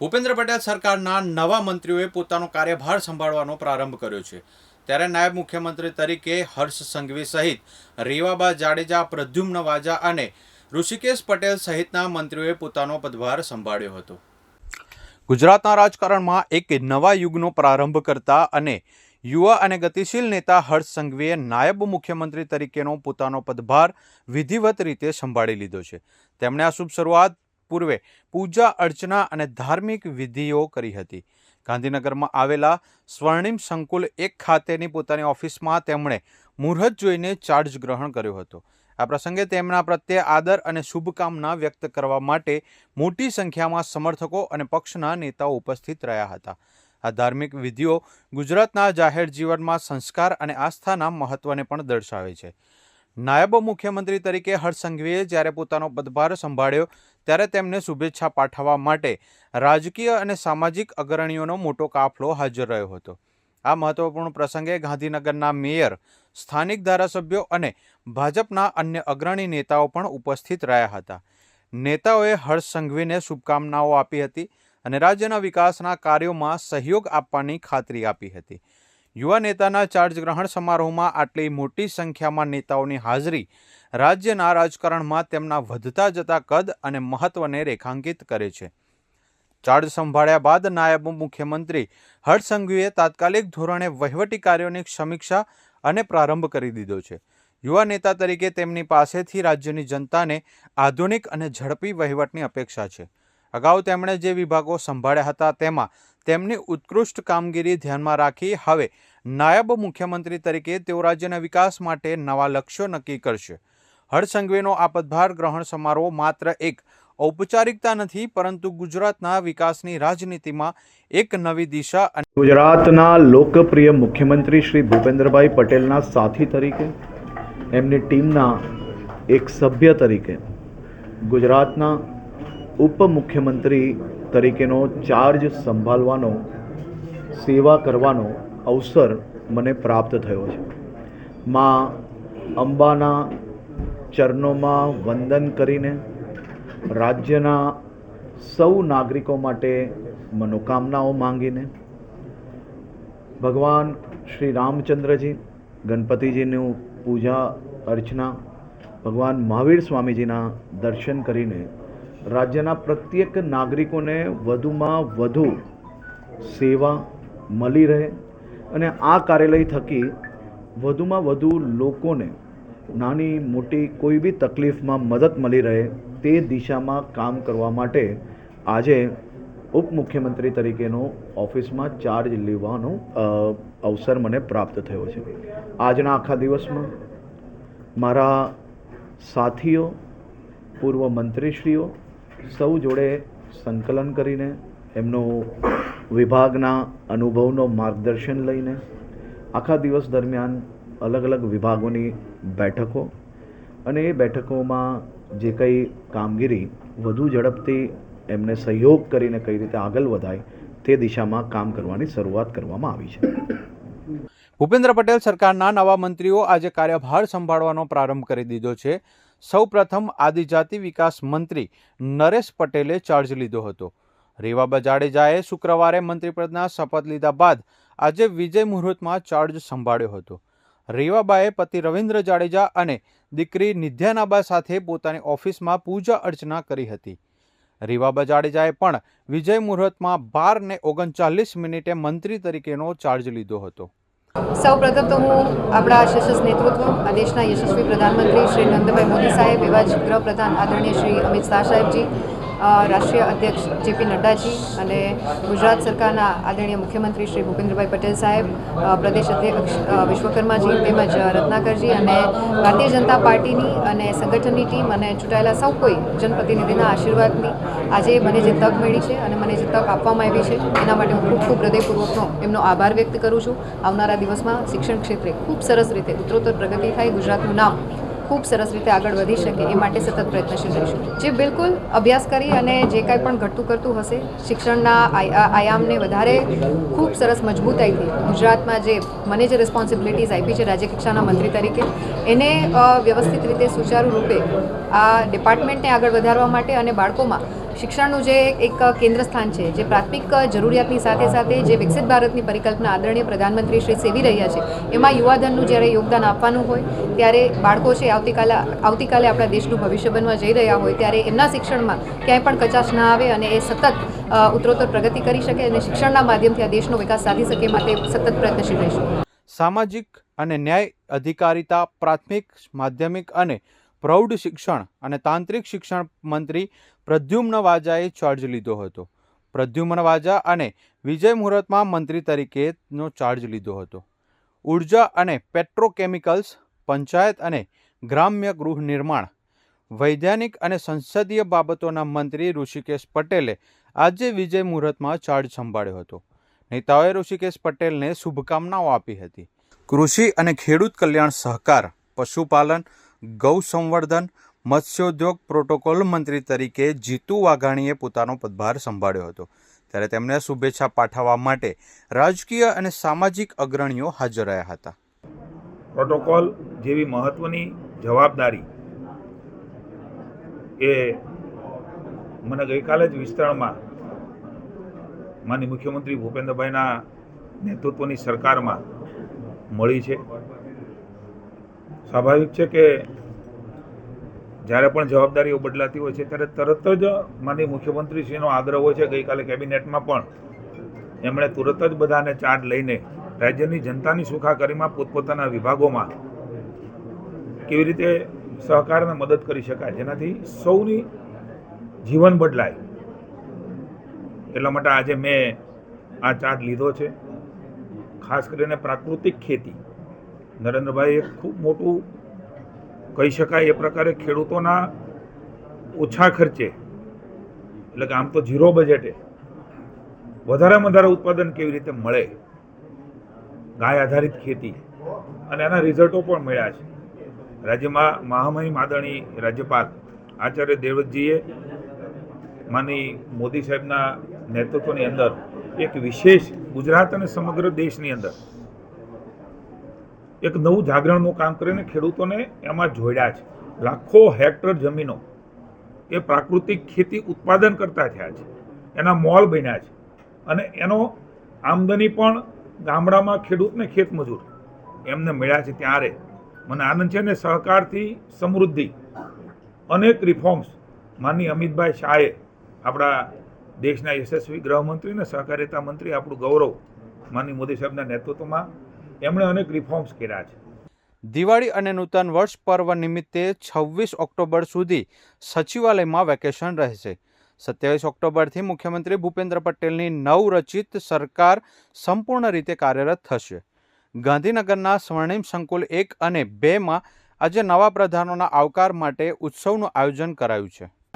ભૂપેન્દ્ર પટેલ સરકારના નવા મંત્રીઓએ પોતાનો કાર્યભાર સંભાળવાનો પ્રારંભ કર્યો છે. ત્યારે નાયબ મુખ્યમંત્રી તરીકે હર્ષ સંઘવી સહિત રેવાબા, જાડેજા, પ્રદ્યુમ્ન વાજા અને ઋષિકેશ પટેલ સહિતના મંત્રીઓએ પોતાનો પદભાર સંભાળ્યો હતો. ગુજરાતના રાજકારણમાં એક નવા યુગનો પ્રારંભ કરતા અને યુવા અને ગતિશીલ નેતા હર્ષ સંઘવીએ નાયબ મુખ્યમંત્રી તરીકેનો પોતાનો પદભાર વિધિવત રીતે સંભાળી લીધો છે. તેમણે આ શુભ શરૂઆત પૂર્વે પૂજા અર્ચના અને ધાર્મિક વિધિઓ કરી હતી. ગાંધીનગરમાં આવેલા સ્વર્ણિમ સંકુલ એક ખાતેની પોતાની ઓફિસમાં તેમણે મુહૂર્ત જોઈને ચાર્જ ગ્રહણ કર્યો હતો. આ પ્રસંગે તેમના પ્રત્યે આદર અને શુભકામના વ્યક્ત કરવા માટે મોટી સંખ્યામાં સમર્થકો અને પક્ષના નેતાઓ ઉપસ્થિત રહ્યા હતા. આ ધાર્મિક વિધિઓ ગુજરાતના જાહેર જીવનમાં સંસ્કાર અને આસ્થાના મહત્વને પણ દર્શાવે છે. નાયબ મુખ્યમંત્રી તરીકે હર્ષ સંઘવીએ જ્યારે પોતાનો પદભાર સંભાળ્યો ત્યારે તેમને શુભેચ્છા પાઠવવા માટે રાજકીય અને સામાજિક અગ્રણીઓનો મોટો કાફલો હાજર રહ્યો હતો. આ મહત્વપૂર્ણ પ્રસંગે ગાંધીનગરના મેયર, સ્થાનિક ધારાસભ્યો અને ભાજપના અન્ય અગ્રણી નેતાઓ પણ ઉપસ્થિત રહ્યા હતા. નેતાઓએ હર્ષ સંઘવીને શુભકામનાઓ આપી હતી અને રાજ્યના વિકાસના કાર્યોમાં સહયોગ આપવાની ખાતરી આપી હતી. યુવા નેતાના ચાર્જ ગ્રહણ સમારોહમાં આટલી મોટી સંખ્યામાં નેતાઓની હાજરી રાજ્યના રાજકારણમાં તેમના વધતા જતા કદ અને મહત્વને રેખાંકિત કરે છે. ચાર્જ સંભાળ્યા બાદ નાયબ મુખ્યમંત્રી હર્ષ તાત્કાલિક ધોરણે વહીવટી કાર્યોની સમીક્ષા અને પ્રારંભ કરી દીધો છે. યુવા નેતા તરીકે તેમની પાસેથી રાજ્યની જનતાને આધુનિક અને ઝડપી વહીવટની અપેક્ષા છે. અગાઉ તેમણે જે વિભાગો સંભાળ્યા હતા તેમાં તેમની ઉત્કૃષ્ટ કામગીરી ધ્યાનમાં રાખી હવે નાયબ મુખ્યમંત્રી તરીકે તેઓ રાજ્યના વિકાસ માટે નવા લક્ષ્યો નક્કી કરશે. હર્ષ સંઘવીનો આ પદભાર ગ્રહણ સમારોહ માત્ર એક ઔપચારિકતા નથી, પરંતુ ગુજરાતના વિકાસની રાજનીતિમાં એક નવી દિશા અને ગુજરાતના લોકપ્રિય મુખ્યમંત્રી શ્રી ભૂપેન્દ્રભાઈ પટેલના સાથી તરીકે, એમની ટીમના એક સભ્ય તરીકે, ગુજરાતના ઉપમુખ્યમંત્રી તરીકેનો ચાર્જ સંભાળવાનો, સેવા કરવાનો અવસર મને પ્રાપ્ત થયો છે. માં અંબાના ચરણોમાં વંદન કરીને રાજ્યના સૌ નાગરિકો માટે મનોકામનાઓ માંગીને ભગવાન શ્રી રામચંદ્રજી, ગણપતિજીનું પૂજા અર્ચના, ભગવાન મહાવીર સ્વામીજીના દર્શન કરીને રાજ્યના પ્રત્યેક નાગરિકોને વધુમાં વધુ સેવા મળી રહે અને આ કાર્યાલય થકી વધુમાં વધુ લોકોને નાની, મોટી કોઈ બી તકલીફમાં મદદ મળી રહે તે દિશામાં કામ કરવા માટે આજે ઉપમુખ્યમંત્રી તરીકેનો ઓફિસમાં ચાર્જ લેવાનો અવસર મને પ્રાપ્ત થયો છે. આજના આખા દિવસમાં મારા સાથીઓ, પૂર્વ મંત્રીશ્રીઓ સૌ જોડે સંકલન કરીને, એમનો વિભાગના અનુભવનો માર્ગદર્શન લઈને, આખા દિવસ દરમિયાન અલગ અલગ વિભાગોની બેઠકો અને એ બેઠકોમાં જે કંઈ કામગીરી વધુ ઝડપથી એમને સહયોગ કરીને કઈ રીતે આગળ વધાય તે દિશામાં કામ કરવાની શરૂઆત કરવામાં આવી છે. ભૂપેન્દ્ર પટેલ સરકારના નવા મંત્રીઓ આજે કાર્યભાર સંભાળવાનો પ્રારંભ કરી દીધો છે. સૌ પ્રથમ આદિજાતિ વિકાસ મંત્રી નરેશ પટેલે ચાર્જ લીધો હતો. રેવાબા જાડેજાએ શુક્રવારે મંત્રીપદના શપથ લીધા બાદ આજે વિજય મુહૂર્તમાં ચાર્જ સંભાળ્યો હતો. રેવાબાએ પતિ રવિન્દ્ર જાડેજા અને દીકરી નિધ્યાનાબા સાથે પોતાની ઓફિસમાં પૂજા અર્ચના કરી હતી. રેવાબા જાડેજાએ પણ વિજય મુહૂર્તમાં બાર ને ઓગણચાલીસ મિનિટે મંત્રી તરીકેનો ચાર્જ લીધો હતો. સૌ પ્રથમ તો હું આપણા સશસ્ત્ર નેતૃત્વ આ દેશના યશસ્વી પ્રધાનમંત્રી શ્રી નંદભાઈ મોદી સાહેબ, એવા જ ગૃહપ્રધાન આદરણીય શ્રી અમિત શાહ સાહેબજી રાષ્ટ્રીય અધ્યક્ષ જેપી નડ્ડાજી અને ગુજરાત સરકારના આદરણીય મુખ્યમંત્રી શ્રી ભૂપેન્દ્રભાઈ પટેલ સાહેબ પ્રદેશ અધ્યક્ષ વિશ્વકર્માજી તેમજ રત્નાકરજી અને ભારતીય જનતા પાર્ટીની અને સંગઠનની ટીમ અને ચૂંટાયેલા સૌ કોઈ જનપ્રતિનિધિના આશીર્વાદની આજે મને જે તક મળી છે અને મને જે તક આપવામાં આવી છે, એના માટે હું ખૂબ ખૂબ હૃદયપૂર્વકનો એમનો આભાર વ્યક્ત કરું છું. આવનારા દિવસમાં શિક્ષણ ક્ષેત્રે ખૂબ સરસ રીતે ઉત્તરોત્તર પ્રગતિ થાય, ગુજરાતનું નામ ખૂબ સરસ રીતે આગળ વધી શકે એ માટે સતત પ્રયત્નશીલ રહીશું. જે બિલકુલ અભ્યાસ કરી અને જે કાંઈ પણ ઘટતું કરતું હશે, શિક્ષણના આય- આયામને વધારે ખૂબ સરસ મજબૂતાઈથી ગુજરાતમાં જે મને જે રિસ્પોન્સિબિલિટીઝ આપી છે રાજ્ય કક્ષાના મંત્રી તરીકે, એને વ્યવસ્થિત રીતે સુચારુ રૂપે આ ડિપાર્ટમેન્ટને આગળ વધારવા માટે અને બાળકોમાં શિક્ષણનું જે એક કેન્દ્ર સ્થાન છે, જે પ્રાથમિક જરૂરિયાતની સાથે સાથે જે વિકસિત ભારતની પરિકલ્પના આદરણીય પ્રધાનમંત્રી શ્રી સેવી રહ્યા છે, એમાં યુવાધનનું જ્યારે યોગદાન આપવાનું હોય, ત્યારે બાળકો છે આવતીકાલે આવતીકાલે આપણા દેશનું ભવિષ્ય બનવા જઈ રહ્યા હોય, ત્યારે એમના શિક્ષણમાં ક્યાંય પણ કચાશ ના આવે અને એ સતત ઉત્તરોત્તર પ્રગતિ કરી શકે અને શિક્ષણના માધ્યમથી આ દેશનો વિકાસ સાધી શકે માટે સતત પ્રયત્નશીલ રહીશું. સામાજિક અને ન્યાય અધિકારિતા પ્રાથમિક, માધ્યમિક અને પ્રૌઢ શિક્ષણ અને તાંત્રિક શિક્ષણ મંત્રી પ્રદ્યુમ્ન વાજાએ ચાર્જ લીધો હતો. પ્રદ્યુમ્ન વાજા અને વિજય મુહૂર્તમાં મંત્રી તરીકેનો ચાર્જ લીધો હતો. ઊર્જા અને પેટ્રોકેમિકલ્સ પંચાયત અને ગ્રામ્ય ગૃહ નિર્માણ વૈજ્ઞાનિક અને સંસદીય બાબતોના મંત્રી ઋષિકેશ પટેલે આજે વિજય મુહૂર્તમાં ચાર્જ સંભાળ્યો હતો. નેતાઓએ ઋષિકેશ પટેલને શુભકામનાઓ આપી હતી. કૃષિ અને ખેડૂત કલ્યાણ સહકાર, પશુપાલન ગૌ સંવર્ધન મત્સ્યોદ્યોગ પ્રોટોકોલ મંત્રી તરીકે જીતુ વાઘાણીએ પોતાનો પદભાર સંભાળ્યો હતો. ત્યારે તેમને શુભેચ્છા પાઠવવા માટે રાજકીય અને સામાજિક અગ્રણીઓ હાજર રહ્યા હતા. પ્રોટોકોલ જેવી મહત્ત્વની જવાબદારી એ મને ગઈકાલે જ વિસ્તરણમાં માનની મુખ્યમંત્રી ભૂપેન્દ્રભાઈના નેતૃત્વની સરકારમાં મળી છે. સ્વાભાવિક છે કે જ્યારે પણ જવાબદારીઓ બદલાતી હોય છે, ત્યારે તરત જ માનની મુખ્યમંત્રીશ્રીનો આગ્રહ હોય છે, ગઈકાલે કેબિનેટમાં પણ એમણે તુરત જ બધાને ચાર્જ લઈને રાજ્યની જનતાની સુખાકારીમાં પોતપોતાના વિભાગોમાં કેવી રીતે સહકારને મદદ કરી શકાય, જેનાથી સૌની જીવન બદલાય. એટલા માટે આજે મેં આ ચાર્જ લીધો છે, ખાસ કરીને પ્રાકૃતિક ખેતી. નરેન્દ્રભાઈ એક ખૂબ મોટું કહી શકાય એ પ્રકારે ખેડૂતોના ઓછા ખર્ચે, એટલે કે આમ તો ઝીરો બજેટે વધારેમાં વધારે ઉત્પાદન કેવી રીતે મળે, ગાય આધારિત ખેતી, અને એના રિઝલ્ટો પણ મળ્યા છે. રાજ્યમાં મહામહિમ આદરણી રાજ્યપાલ આચાર્ય દેવવ્રતજીએ માની મોદી સાહેબના નેતૃત્વની અંદર એક વિશેષ ગુજરાત અને સમગ્ર દેશની અંદર એક નવું જાગરણનું કામ કરીને ખેડૂતોને એમાં જોડ્યા છે. લાખો હેક્ટર જમીનો એ પ્રાકૃતિક ખેતી ઉત્પાદન કરતા થયા છે. એના મોલ બન્યા છે. અને એનો આમદની પણ ગામડામાં ખેડૂતને ખેતમજૂર એમને મળ્યા છે ત્યારે. મને આનંદ છે ને સહકારથી સમૃદ્ધિ. અનેક રિફોર્મ્સ માનની અમિતભાઈ શાહે આપણા દેશના યશસ્વી ગૃહમંત્રી અને સહકારિતા મંત્રી આપણું ગૌરવ માનની મોદી સાહેબના નેતૃત્વમાં એમણે અનેક રિફોર્મ્સ કર્યા છે. દિવાળી અને નૂતન વર્ષ પર્વ નિમિત્તે છવ્વીસ ઓક્ટોબર સુધી સચિવાલયમાં વેકેશન રહેશે. સત્યાવીસ ઓક્ટોબરથી મુખ્યમંત્રી ભૂપેન્દ્ર પટેલની નવરચિત સરકાર સંપૂર્ણ રીતે કાર્યરત થશે. ગાંધીનગરના સ્વર્ણિમ સંકુલ એક અને બેમાં આજે નવા પ્રધાનોના આવકાર માટે ઉત્સવનું આયોજન કરાયું છે.